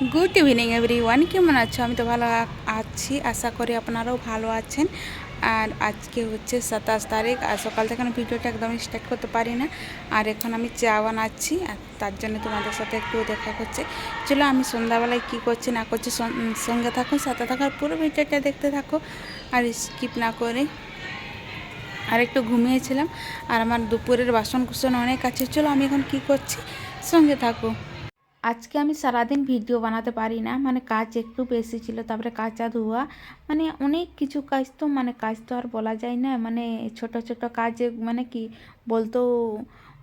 Good evening every one কেমন আছো? আমি তো ভালো আছি। আশা করি আপনারাও ভালো আছেন। আর আজকে হচ্ছে সাতাশ তারিখ। আর সকাল থেকে আমি ভিডিওটা একদম স্টার্ট করতে পারি না। আর এখন আমি চা বানাচ্ছি। আর তার জন্য তোমাদের সাথে একটু দেখা করছে চলো, আমি সন্ধ্যাবেলায় কী করছি, না করছি সঙ্গে থাকো, সাথে থাকার পুরো ভিডিওটা দেখতে থাকো। আর স্কিপ না করে। আর একটু ঘুমিয়েছিলাম। আর আমার দুপুরের বাসন কুসন অনেক আছে। চলো, আমি এখন কি করছি? সঙ্গে থাকো। আজকে আমি সারাদিন ভিডিও বানাতে পারি না। মানে কাজ একটু বেশি ছিল, তারপরে কাঁচা ধোয়া। মানে অনেক কিছু কাজ তো মানে কাজ তো আর বলা যায় না। মানে ছোট ছোট কাজে মানে কি বলতেও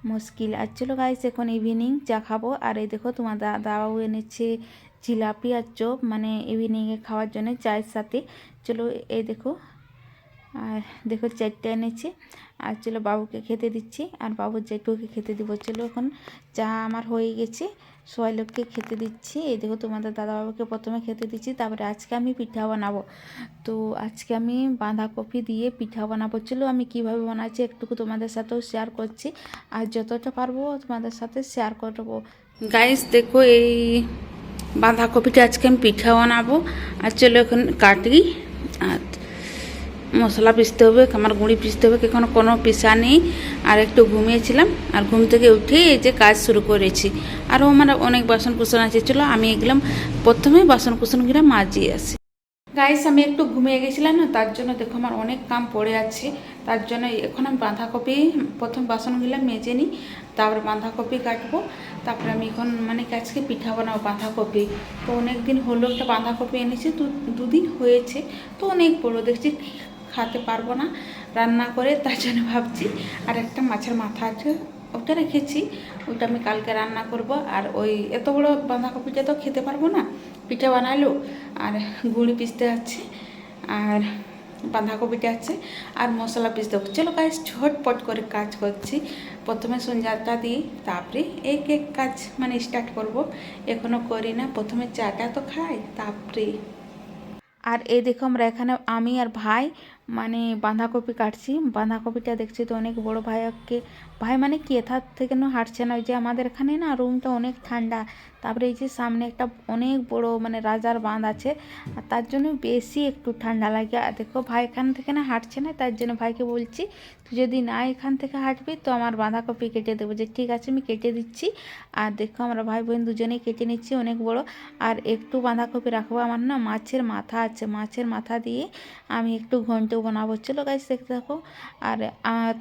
মুশকিল। আর চলো গাইস এখন ইভিনিং চা খাব। আর এই দেখো তোমার দা- দাদাবাবু এনেছে জিলাপি আর চপ। মানে ইভিনিংয়ে খাওয়ার জন্য চায়ের সাথে। চলো এই দেখো। আর দেখো চারটে এনেছে। আর চলো বাবুকে খেতে দিচ্ছি। আর বাবুর জেঠুকে খেতে দিব। চলো এখন চা আমার হয়ে গেছে। সবাই লোককে খেতে দিচ্ছি। এই দেখো তোমাদের দাদাবাবুকে প্রথমে খেতে দিচ্ছি। তারপরে আজকে আমি পিঠা বানাবো। তো আজকে আমি বাঁধাকপি দিয়ে পিঠা বানাবো। চলো আমি কীভাবে বানাচ্ছি একটুকু তোমাদের সাথেও শেয়ার করছি। আর যতটা পারব তোমাদের সাথে শেয়ার করব। গাইস দেখো এই বাঁধাকপিটা আজকে আমি পিঠা বানাবো। আর চলো এখন কাটি। আর মশলা পিসতে হবে, আমার গুঁড়ি পিসতে হবে এখন কোনো পিসা নেই। আর একটু ঘুমিয়েছিলাম, আর ঘুম থেকে উঠে এই যে কাজ শুরু করেছি। আরও আমার অনেক বাসন কুসন আছে, চলো আমি এগুলাম, প্রথমে বাসন কুসনগুলো মাজিয়ে আসি। গাইস আমি একটু ঘুমিয়ে গেছিলাম না, তার জন্য দেখো আমার অনেক কাম পড়ে আছে। তার জন্য এখন আমি বাঁধাকপি, প্রথম বাসনগুলো মেজে নিই, তারপরে বাঁধাকপি কাটবো। তারপরে আমি এখন মানে কি আজকে পিঠা বানাবো বাঁধাকপি। তো অনেক দিন হলো একটা বাঁধাকপি এনেছি দুদিন হয়েছে, তো অনেক বড়ো, দেখছি খাতে পারব না। রান্না করে তার জন্য ভাবছি, আর একটা মাছের মাথা আছে, ওটা রেখেছি, ওটা আমি কালকে রান্না করব। আর ওই এত বড় বাঁধাকপিটা তো খেতে পারব না, পিঠা বানালো, আর গুঁড়ি পিসতে আছে, আর বাঁধাকপিটা আছে, আর মশলা পিস দেবো চলো গাছ ঝটপট করে কাজ করছি। প্রথমে সঞ্জাটা দিই, তারপরে এক এক কাজ মানে স্টার্ট করব। এখনও করি না, প্রথমে চাটা তো খাই, তারপরে। আর এই দেখো আমরা এখানে আমি আর ভাই মানে বাঁধাকপি কাটছি। বাঁধাকপিটা দেখছি তো অনেক বড় ভাইকে ভাই মানে কি এথার থেকে না হাঁটছে না? ওই যে আমাদের এখানে না রুমটা অনেক ঠান্ডা। তারপরে এই যে সামনে একটা অনেক বড় মানে রাজার বাঁধ আছে। আর তার জন্য বেশি একটু ঠান্ডা লাগে। আর দেখো ভাই এখান থেকে না হাঁটছে না, তার জন্য ভাইকে বলছি, তুই যদি না এখান থেকে হাঁটবি তো আমার বাঁধাকপি কেটে দেবো। যে ঠিক আছে আমি কেটে দিচ্ছি। আর দেখো আমরা ভাই বোন দুজনেই কেটে নিচ্ছি অনেক বড়। আর একটু বাঁধাকপি রাখব আমার না মাছের মাথা আছে। মাছের মাথা দিয়ে আমি একটু ঘন্ট বানাবো, চলো গাছ দেখতে থাকো। আর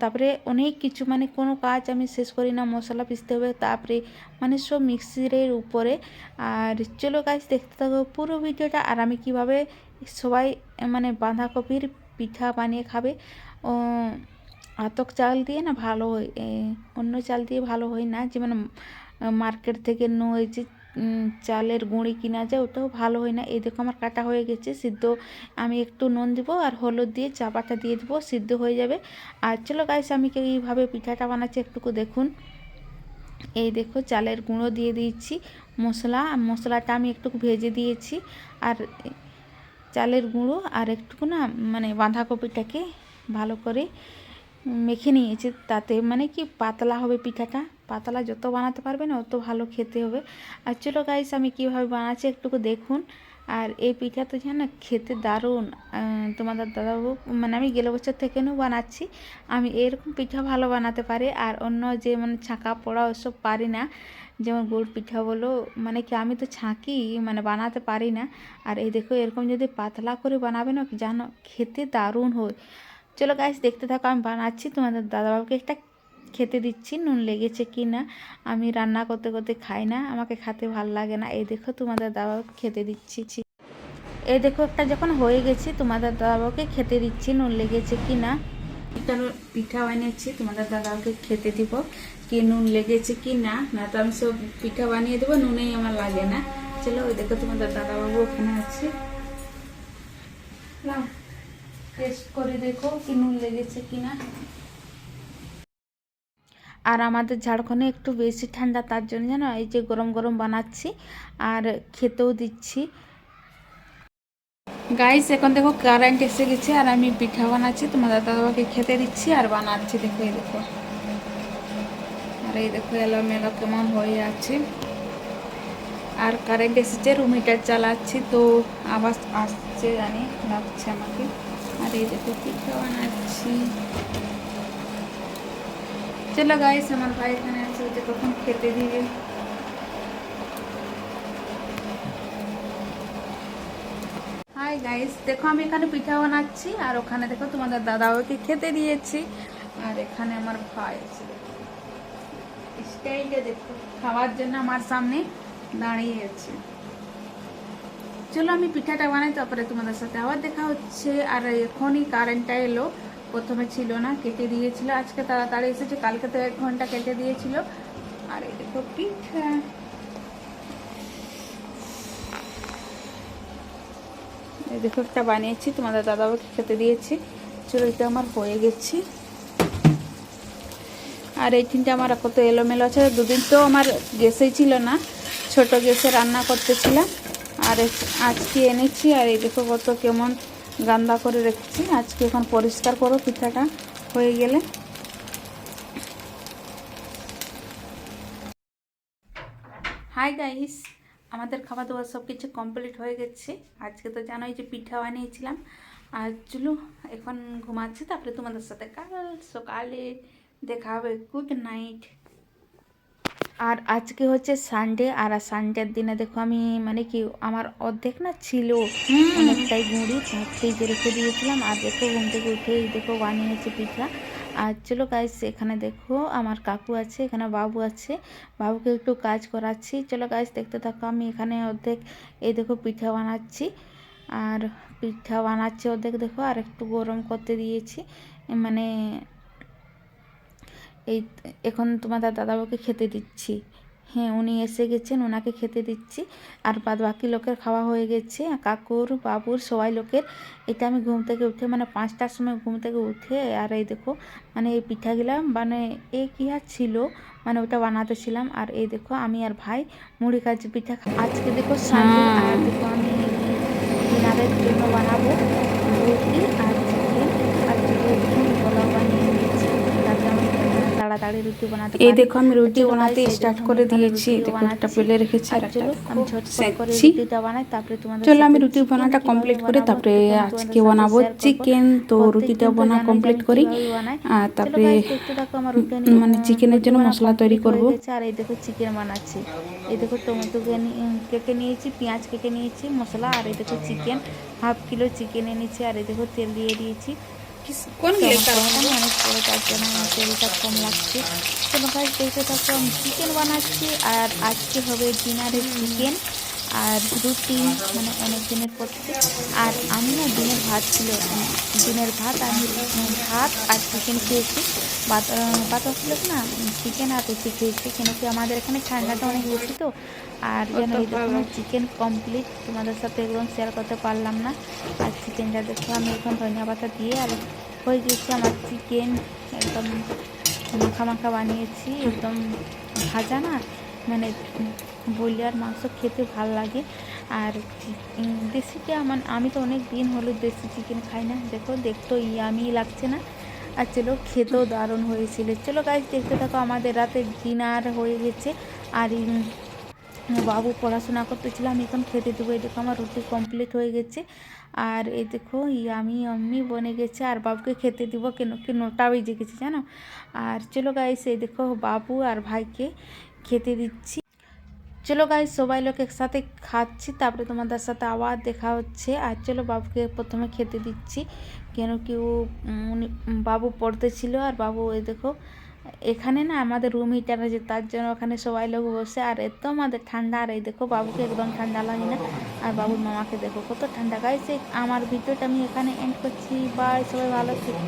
তারপরে অনেক কিছু মানে কোনো কাজ আমি শেষ করি না, মশলা পিসতে হবে, তারপরে মানে সব মিক্সিরের উপরে। আর চলো গাছ দেখতে থাকো পুরো ভিডিওটা, আর আমি কীভাবে সবাই মানে বাঁধাকপির পিঠা বানিয়ে খাবে। ও, আতক চাল দিয়ে না ভালো হয় অন্য চাল দিয়ে ভালো হয় না, যেমন মার্কেট থেকে নয় যে চালের গুঁড়ি কিনা যায়, ওটাও ভালো হয় না। এই দেখো আমার কাটা হয়ে গেছে, সিদ্ধ আমি একটু নুন দিব আর হলুদ দিয়ে চাপাটা দিয়ে দেবো, সিদ্ধ হয়ে যাবে। আর চলো গাইস আমি এইভাবে পিঠাটা বানাচ্ছি একটুকু দেখুন। এই দেখো চালের গুঁড়ো দিয়ে দিয়েছি মশলা মশলাটা আমি একটু ভেজে দিয়েছি। আর চালের গুঁড়ো আর একটুকু না মানে বাঁধাকপিটাকে ভালো করে মেখে নিয়েছি তাতে মানে কি পাতলা হবে পিঠাটা। পাতলা যত বানাতে পারবে না অত ভালো খেতে হবে। আর চলো গাইস আমি কীভাবে বানাচ্ছি একটুকু দেখুন। আর এই পিঠা তো জানো খেতে দারুণ তোমাদের দাদাবাবু মানে আমি গেলে বছর থেকেও বানাচ্ছি। আমি এরকম পিঠা ভালো বানাতে পারি। আর অন্য যে মানে ছাঁকা পোড়া ওসব পারি না, যেমন গুড় পিঠা বলো মানে কি আমি তো ছাঁকি মানে বানাতে পারি না। আর এই দেখো এরকম যদি পাতলা করে বানাবে না জানো খেতে দারুণ হয়। চলো গাইস দেখতে থাকো, আমি বানাচ্ছি। তোমাদের দাদাবাবুকে একটা খেতে দিচ্ছি, নুন লেগেছে কি না আমি রান্না করতে করতে খাই না, আমাকে খেতে ভালো লাগে না। এই দেখো, তোমাদের দাদাবাবুকে খেতে দিচ্ছি এই দেখো, একটা যখন হয়ে গেছে, তোমাদের দাদাবাবুকে খেতে দিচ্ছি, নুন লেগেছে কি না, পিঠা বানিয়েছি, তোমাদের দাদাবাবুকে খেতে দিব কি নুন লেগেছে কি না না তো আমি সব পিঠা বানিয়ে দেবো, নুনেই আমার লাগে না। চলো, ওই দেখো, তোমাদের দাদাবাবু ওখানে আছে। টেস্ট করে দেখো কি নুন লেগেছে কি না আর আমাদের ঝাড়খণ্ডে একটু বেশি ঠান্ডা, তার জন্য জানো এই যে গরম গরম বানাচ্ছি আর খেতেও দিচ্ছি। গাইস এখন দেখো কারেন্ট এসে গেছে আর আমি পিঠা বানাচ্ছি তোমার দাদাবাকে খেতে দিচ্ছি আর বানাচ্ছি, দেখো, এই দেখো। আর এই দেখো এলো মেলো কেমন হয়ে আছে। আর কারেন্ট এসেছে রুম হিটার চালাচ্ছি, তো আওয়াজ আসছে জানি, লাগছে আমাকে। আর এই দেখো পিঠা বানাচ্ছি চলো গাইস আমার ভাই এখানে আছে যে কখন খেতে দিবে। হাই গাইস দেখো আমি এখানে পিঠা বানাচ্ছি, আর ওখানে দেখো তোমাদের দাদাওকে খেতে দিয়েছি। আর এখানে আমার ভাই আছে স্টাইলটা দেখো, খাওয়ার জন্য আমার সামনে দাঁড়িয়ে আছে। চলো আমি পিঠাটা বানাই, তারপরে তোমাদের সাথে আবার দেখা হচ্ছে। আর এখনই কারেন্টটা এলো, প্রথমে ছিল না, কেটে দিয়েছিল। আজকে তাড়াতাড়ি এসেছে, কালকে তো এক ঘণ্টা কেটে দিয়েছিল। আর এই দেখো পিঠা। দেখো একটা বানিয়েছি, তোমাদের দাদাবাকে খেতে দিয়েছি। চলো, এটা আমার হয়ে গেছি। আর এই তিনটা আমার কত এলোমেলো আছে। দুদিন তো আমার গ্যাসেই ছিল না, ছোট গ্যাসে রান্না করতেছিলাম। আর আজকে এনেছি, আর এই দেখো কত কেমন গান্দা করে রেখেছি। আজকে এখন পরিষ্কার করো, পিঠাটা হয়ে গেলে। হাই গাইস আমাদের খাওয়া দাওয়া সব কিছু কমপ্লিট হয়ে গেছে। আজকে তো জানোই যে পিঠা বানিয়েছিলাম। আর চলো, এখন ঘুমাচ্ছি, তারপরে তোমাদের সাথে কাল সকালে দেখা হবে। গুড নাইট আর আজকে হচ্ছে সানডে আর সানডের দিনে দেখো আমি মানে কি আমার অর্ধেক না ছিল। অনেকটাই গুঁড়ি ফ্রিজে রেখে দিয়েছিলাম। আর দেখো ঘুম থেকে উঠে এই দেখো বানিয়েছে পিঠা। আর চলো গাইস এখানে দেখো আমার কাকু আছে এখানে বাবু আছে। বাবুকে একটু কাজ করাচ্ছি। চলো গাইস দেখতে থাকো আমি এখানে অর্ধেক এই দেখো পিঠা বানাচ্ছি। আর পিঠা বানাচ্ছি অর্ধেক দেখো আর একটু গরম করতে দিয়েছি। মানে এই এখন তোমাদের দাদাবাবুকে খেতে দিচ্ছি। হ্যাঁ উনি এসে গেছেন ওনাকে খেতে দিচ্ছি। আর বাদ বাকি লোকের খাওয়া হয়ে গেছে। কাকুর বাবুর সবাই লোকের। এটা আমি ঘুম থেকে উঠে মানে পাঁচটার সময় ঘুম থেকে উঠে আর এই দেখো মানে এই পিঠাগুলা মানে এ কি আর ছিল? মানে ওটা বানাতে ছিলাম। আর এই দেখো আমি আর ভাই মুড়ি কাজি পিঠা আজকে দেখো সানডে আর দেখো আমি জন্য বানাবো রুটি আর চিকেন আর চিকেন পোলাও বানিয়ে নিয়েছি তাতে আমি তাড়াতাড়ি রুটি বানাতে এই দেখো আমি রুটি বানাতে স্টার্ট করে দিয়েছি। দেখো একটা। পেলে রেখেছি আর চলো আমি ঝটপট করে। রুটিটা বানাই তারপরে তোমাদের চলো আমি রুটি বানাটা কমপ্লিট করে তারপরে আজকে বানাবো চিকেন তো রুটিটা বানা কমপ্লিট করি। আর তারপরে মানে চিকেনের জন্য মশলা তৈরি করব। আর এই দেখো চিকেন বানাচ্ছি। এই দেখো টমেটো কেটে নিয়েছি পেঁয়াজ কেটে নিয়েছি মশলা আর এই দেখো চিকেন হাফ কিলো চিকেন এনেছি আর এই দেখো তেল দিয়ে দিয়েছি। কোন অনেক তার জন্য আমার তেলটা কম লাগছে। তো গাছ দেখতে থাকো আমি চিকেন বানাচ্ছি আর আজকে হবে ডিনারের চিকেন আর রুটি মানে অনেক দিনের পর আর আমি না দিনের ভাত ছিল দিনের ভাত আমি ভাত আর চিকেন খেয়েছি। বাতা ছিল না চিকেন আর রুটি খেয়েছি। কেন কি আমাদের এখানে ঠান্ডাটা অনেক বেশি তো। আর যেন এই দেখো চিকেন কমপ্লিট তোমাদের সাথে একদম শেয়ার করতে পারলাম না। আর চিকেনটা দেখো আমি এখন ধনিয়া পাতা দিয়ে আর হয়ে গেছে আমার চিকেন একদম মাখা মাখা বানিয়েছি একদম ভাজা না। মানে বলিয়ার মাংস খেতে ভালো লাগে। আর দেশিটা আমার, আমি তো অনেক দিন হলো দেশি চিকেন খাই না। দেখো, দেখতো ইয়ামি লাগছে না। আর চলো, খেতেও দারুণ হয়েছিল। চলো গাছ দেখতে থাকো, আমাদের রাতে ডিনার হয়ে গেছে। আর বাবু পড়াশোনা করতেছিল, আমি এখন খেতে দেবো। এই দেখো, আমার রুটি কমপ্লিট হয়ে গেছে। আর এই দেখো, ইয়ামি আম্মি বনে গেছে, আর বাবুকে খেতে দিব। কেন কি নটা বেজে গেছে, জানো? আর চলো গাইস এই দেখো, বাবু আর ভাইকে খেতে দিচ্ছি। চলো গাইস সবাই লোক একসাথে খাচ্ছি, তারপরে তোমাদের সাথে আবার দেখা হচ্ছে। আর চলো বাবুকে প্রথমে খেতে দিচ্ছি। কেন কি ও বাবু পড়তে ছিল, আর বাবু ওই দেখো, এখানে না আমাদের রুম হিটার আছে, তার জন্য ওখানে সবাই লোক বসে। আর এত আমাদের ঠান্ডা, আর এই দেখো বাবুকে একদম ঠান্ডা লাগে না। আর বাবুর মামাকে দেখো কত ঠান্ডা। গাইছে আমার ভিডিওটা আমি এখানে এন্ড করছি। বাই সবাই ভালো থেকো।